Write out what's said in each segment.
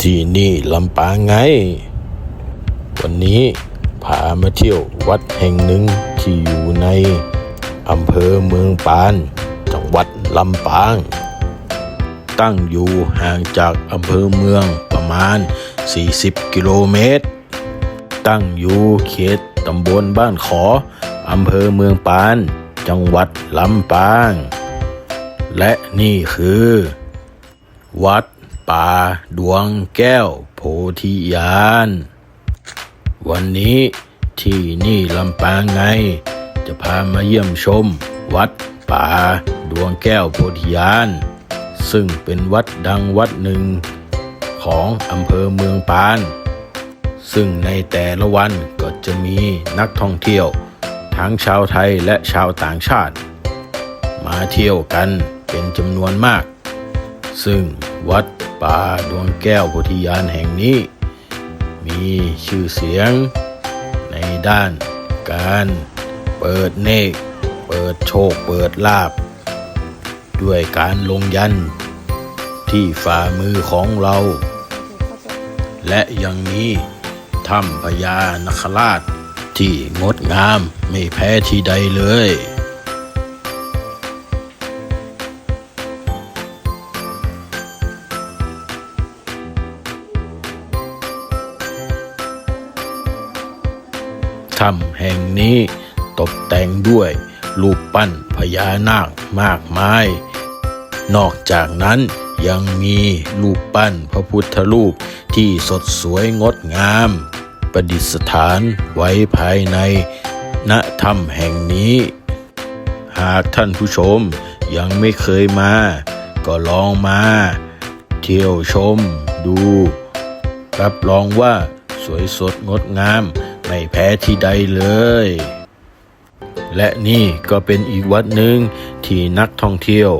ที่นี่ลำปางไง วันนี้พามาเที่ยววัดแห่งหนึ่งที่อยู่ในอำเภอเมืองปาน จังหวัดลำปาง ตั้งอยู่ห่างจากอำเภอเมืองประมาณ 40 กิโลเมตร ตั้งอยู่เขตตำบลบ้านขออำเภอเมืองปาน จังหวัดลำปาง และนี่คือ วัด ป่าดวงแก้วโพธิญาณวันนี้ที่นี่ลำปางไง จะพามาเยี่ยมชม วัดป่าดวงแก้วโพธิญาณซึ่งเป็นวัดดังวัดหนึ่งของอำเภอเมืองปาน ซึ่งในแต่ละวันก็จะมีนักท่องเที่ยว ทั้งชาวไทยและชาวต่างชาติ มาเที่ยวกันเป็นจำนวนมาก ซึ่ง วัดป่าดวงแก้วโพธิญาณแห่งนี้ มีชื่อเสียงในด้านการเปิดเนกเปิดโชคเปิดลาบ ด้วยการลงยันที่ฝ่ามือของเรา และยังมีถ้ำพญานคราชที่งดงามไม่แพ้ที่ใดเลย ถ้ำแห่งนี้ตกแต่งด้วยรูปปั้นพญานาคมากมาย นอกจากนั้นยังมีรูปปั้นพระพุทธรูปที่สดสวยงดงาม ประดิษฐานไว้ภายในณถ้ำแห่งนี้ หากท่านผู้ชมยังไม่เคยมา ก็ลองมา เที่ยวชมดู รับรองว่าสวยสดงดงาม ไม่แพ้ที่ใดเลย และนี่ก็เป็นอีกวัดหนึ่งที่นักท่องเที่ยว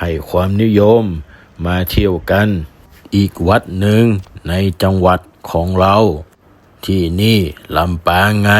ให้ความนิยมมาเที่ยวกัน อีกวัดหนึ่งในจังหวัดของเรา ที่นี่ลำปางไง